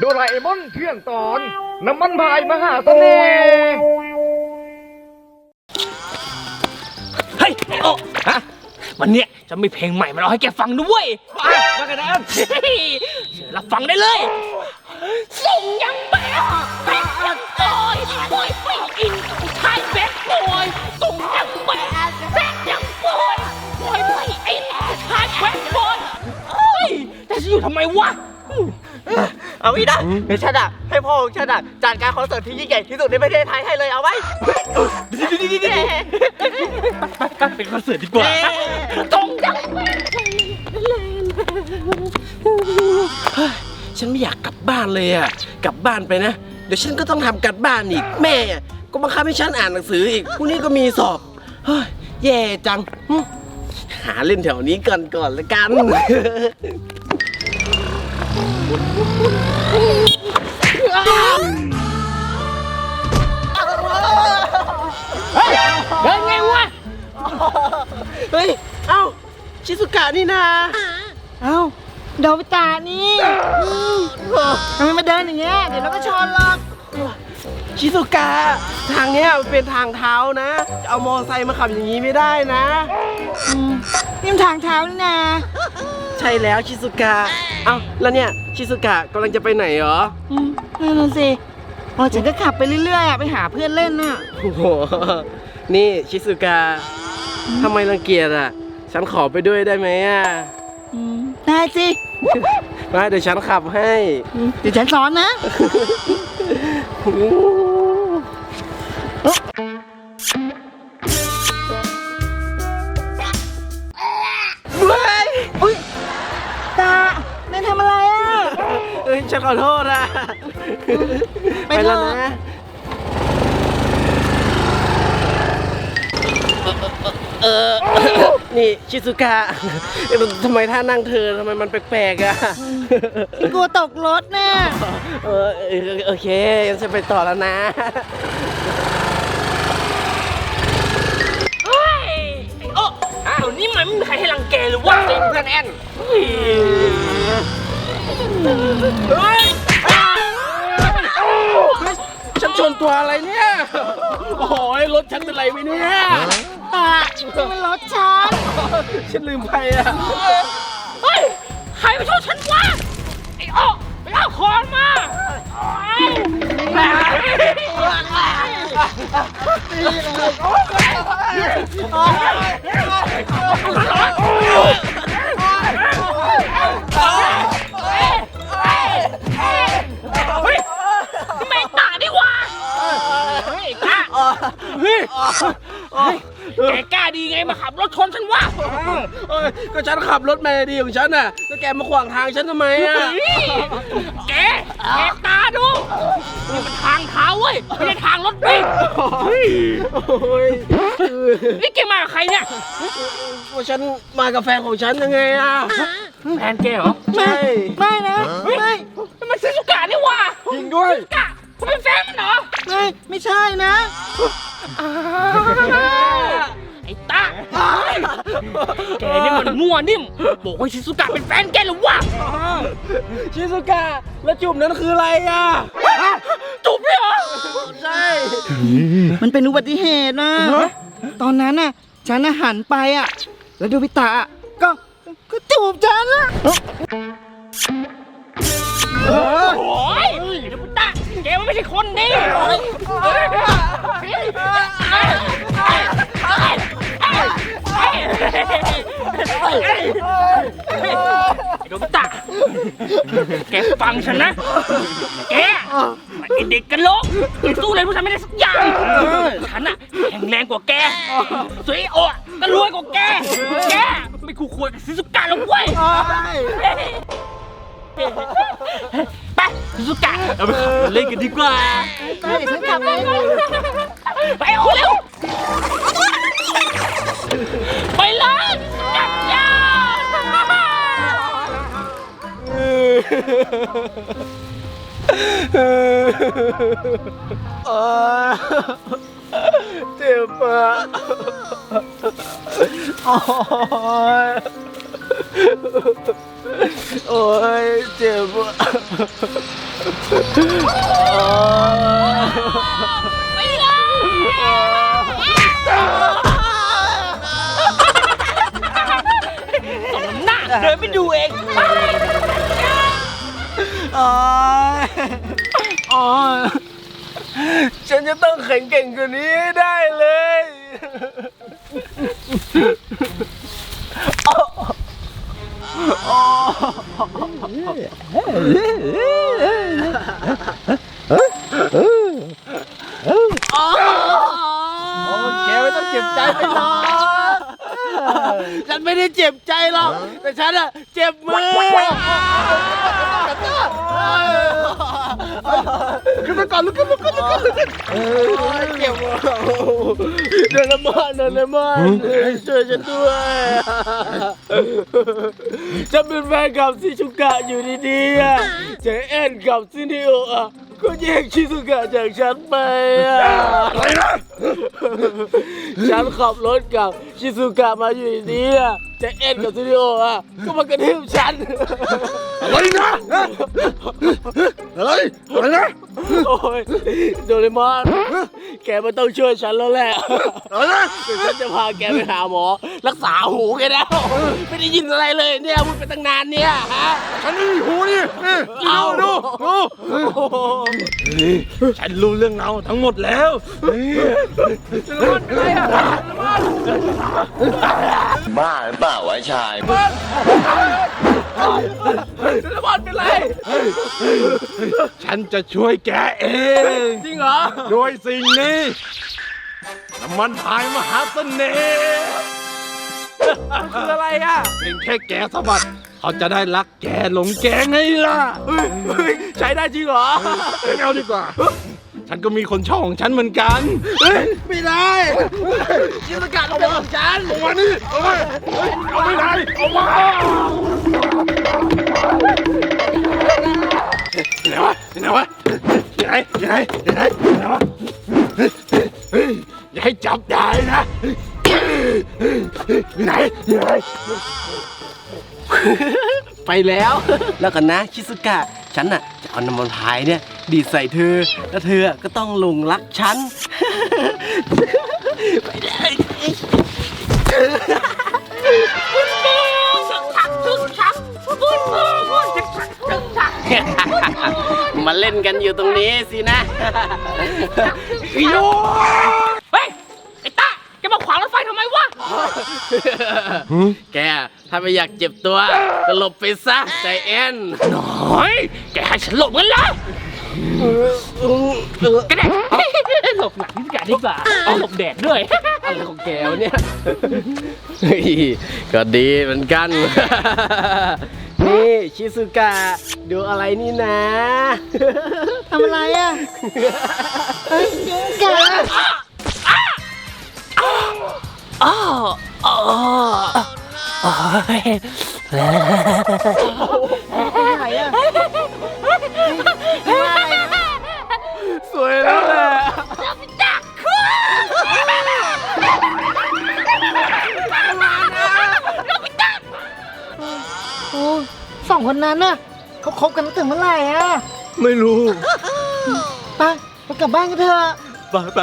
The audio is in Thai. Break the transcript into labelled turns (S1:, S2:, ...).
S1: โดราเอมอนเที่ยงตอน น้ำมันพายมหาเสน่ห์
S2: เฮ้ยไอโอ
S1: ฮะ
S2: วันเนี้ยจะมีเพลงใหม่มาเล่าให้แกฟังด้วย
S1: ว้าว่ากันนะ
S2: เฮ้ยเชิญรับฟังได้เลย ส่งยังแบดแบดยังบอยบอยไปอินไทยแบดบอยส่งยังแบดแบดยังบอยบอยไปอินไทยแบดบอยเฮ้ยแต่จะอยู่ทำไมวะ
S3: เอาอีกนะเดี๋ยวฉันอะให้พ่อของฉันอะจัดการคอนเสิร์ตที่ยิ่งใหญ่ที่สุดในประเทศไทยให้เลยเอาไว้
S2: เป็นคอนเสิร์ตดีกว่าส่งยังแบด
S4: ฉันไม่อยากกลับบ้านเลยอะกลับบ้านไปนะ เดี๋ยวฉันก็ต้องทำการบ้านอีกแม่อะก็บังคับให้ฉันอ่านหนังสืออีกพรุ่งนี้ก็มีสอบเฮ้ยแย่จังหึหาเล่นแถวนี้ก่อนก่อนละกัน
S2: เฮ้
S4: ย เอ้า ชิสุกะนี่นา
S5: เอ้าโดบิตานี่ทำไมมาเดินอย่างเงี้ย เดี๋ยวเราก็ชนหรอก
S4: ชิสุกะ ทางเนี้ยมันเป็นทางเท้านะ จะเอามอไซค์มาขับอย่างนี้ไม่ได้นะ
S5: อืมนี่มันทางเท้านี่นา
S4: ใช่แล้วชิสุกะ เอ้า แล้วเนี่ย ชิสุกะกำลังจะไปไหนเหรอ
S5: อืมนั่นน่ะสิอ๋อฉันก็ขับไปเรื่อยๆอะไปหาเพื่อนเล่นน่ะ
S4: โอ้โห นี่ชิสุกะ ทำไมรังเกียจอะ ฉันขอไปด้วยได้ไหมอะ
S5: อืมได้สิ
S4: มาเดี๋ยวฉันขับให้
S5: อืมเดี๋ยวฉันสอนนะ
S4: เฮ้ย
S5: อุ้ยตาแม่ทำอะไรอะ
S4: เอ้ยฉันขอโทษอะ
S5: ไป
S4: ไป
S5: เถอะ
S4: แล้วนะ เออ นี่ชิสุกะเอ้ยทำไมท่านั่งเธอทำไมมันแปลกๆอะ
S5: ฉันกลัวตกรถน่ะ
S4: เออเออโอเคงั้นฉันไปต่อแล้วนะ
S2: เฮ้ยไอโออ้าวนี่มันไม่มีใครให้รังแกหรือวะ
S1: เพื่อนแอน
S2: เฮ้ย
S4: ฉันชน ตัวอะไรเนี่ย โอ้ยรถฉันเป็นไรไหมเนี่ย
S5: ตานี่มันรถฉัน
S4: ฉันลืมไปอะ
S2: เฮ้ย ใครมาชนฉันวะ ไอโอไปเอาคอนมาเฮ้ยเฮ้ เฮ้ยแกกล้าดีไงมาขับรถชนฉันวะ
S4: เอ้ยก็ฉันขับรถมาดีของฉันน่ะแล้วแกมาขวางทางฉันทำไมอะ
S2: เฮ้ยแกแกตาดูนี่มันทางเท้าเว้ยไม่ใช่ทางรถวิ่ง
S4: โอ้ย
S2: นี่แกมากับใครเนี่ย
S4: ว่าฉันมากับแฟนของฉันยังไงอะ
S2: แฟนแกเหรอ
S4: ใช่
S5: ไม่นะ
S2: เฮ้ย
S5: ไม่
S2: นี่มันซิสุกะนี่หว่า
S1: จริงด้วย
S2: กะ เขาเป็นแฟนมันเหรอ
S5: ไม่ไม่ใช่นะ
S2: ไอ้ตาแกนี่มันมั่วนิ่มบอกว่าชิซุกะเป็นแฟนแกเหรือวะ
S4: ชิซุกะแล้วจุ่มนั้นคืออะไรอะ
S2: จูบเลยเหรอ
S4: ใช่
S5: มันเป็นอุบัติเหตุนะตอนนั้นน่ะฉันน่ะหันไปอะ แล้วโดบิตะอะก็ก็จูบฉันละ
S2: ใช่คนดีไอ้ลูกตาแกฟังฉันนะ แกไอเด็กกันโลกแกสู้อะไรพวกฉันไม่ได้สักอย่าง ฉันอะแข็งแรงกว่าแก สวยโอ้ก็รวยกว่าแก แก ไม่คู่ควรกับซิสุกะหรอกเว้ย ไปสุกะเอาไปขับรถเล่นกันดีกว่า
S5: ไปเดี๋ยวฉันขับเอง
S2: ไปโอ้เร็ว ไปเลยจับยา
S4: เออเจ็บอะโอ้ย โอ้ยเจ็บอะ
S2: ไม่เลยสมน้ำหน้าเดินไปดูเอง
S5: อ๋ออ๋อ
S4: ฉันจะต้องแข็งเก่งกว่านี้ให้ได้เลยโอ้
S5: แกไม่ต้องเจ็บใจไปหรอก
S4: ฉันไม่ได้เจ็บใจหรอก แต่ฉันอะเจ็บมือ
S5: ขึ้นมาก่อนลุกขึ้นลุกขึ้นลุกขึ้นลุกขึ้น
S4: เจ็บมือเดินละมอนเดินละมอนช่วยฉันด้วยฉันเป็นแฟนกับซิชุกะอยู่ดีๆอะเจแอนกับซินิโออะก็แย่งชิซุกะจากฉันไปอะอะไรนะฉันขับรถกับชิซุกะมาอยู่ดีๆอะเจแอนกับซินิโออะก็มากระทืบฉัน
S1: อะไรนะอะไรอะไรนะ
S4: โอ้ยโดเรมอน แกไม่ต้องช่วยฉันแล้วแหละ
S1: อะไรนะ
S4: เดี๋ยวฉันจะพาแกไปหาหมอ รักษาหูแกแล้วไม่ได้ยินอะไรเลยเนี่ยพูดไปตั้งนานเนี่ยฮะ
S1: ฉันนี่หูนี่นี่
S4: เอา
S1: ดูดูฉันรู้เรื่องเราทั้งหมดแล้วนี่
S6: บ้าหรือเปล่าวะชาย
S4: โดเรมอนเป็นไร
S1: ฉันจะช่วยแกเอง
S4: จริงเหรอ
S1: โดยสิ่งนี้น้ำมันพายมหาเสน่ห์
S4: คืออะไรอะ
S1: เพียงแค่แกสะบัด เขาจะได้รักแกหลงแกไงล่ะ
S4: เฮ้ยเฮ้ยใช้ได้จริงเหรอ
S1: ไม่เอาดีกว่า ฉันก็มีคนชอบของฉันเหมือนกัน
S4: ไม่ได้ชิสกะต้องเป็นของฉัน
S1: เอามานี่เอามาเฮ้ยเอาไม่ได้เอามาไหนวะไหนวะไหนไหนไหนไหนวะเฮ้ยอย่าให้จับได้นะไหนไหน
S4: ไปแล้ว แล้วกันนะ ชิสุกะ ฉันน่ะจะ เอาน้ำมันพายเนี่ย ดีดใส่เธอ แล้วเธอก็ต้องหลงรักฉัน ไปได้มาเล่นกันอยู่ตรงนี้สินะโย
S2: มาขวางรถไฟทำไมวะ
S4: แกถ้าไม่อยากเจ็บตัวก็หลบไปซะใจแอน
S2: น้อย แกให้ฉันหลบเงินเลยแกแดดหลบหลังที่กาดีกว่าเอาหลบแดดด้วย
S4: อะไรของแกวะเนี่ยเฮ้ยก็ดีเหมือนกัน นี่ชิซุกะดูอะไรนี่นะ
S5: ทำอะไรอะ เฮ้ยยุงกัด
S2: อ๋ออ๋อโอ้ย
S5: อะไรอะว่าอะไรนะ
S4: สวยแล้วแหละ
S5: โอ้สองคนนั้นน่ะเขาคบกันตั้งแต่เมื่อไหร่อะ
S1: ไม่รู้
S5: ไปไปกลับบ้านกันเถอะ
S1: ไปไป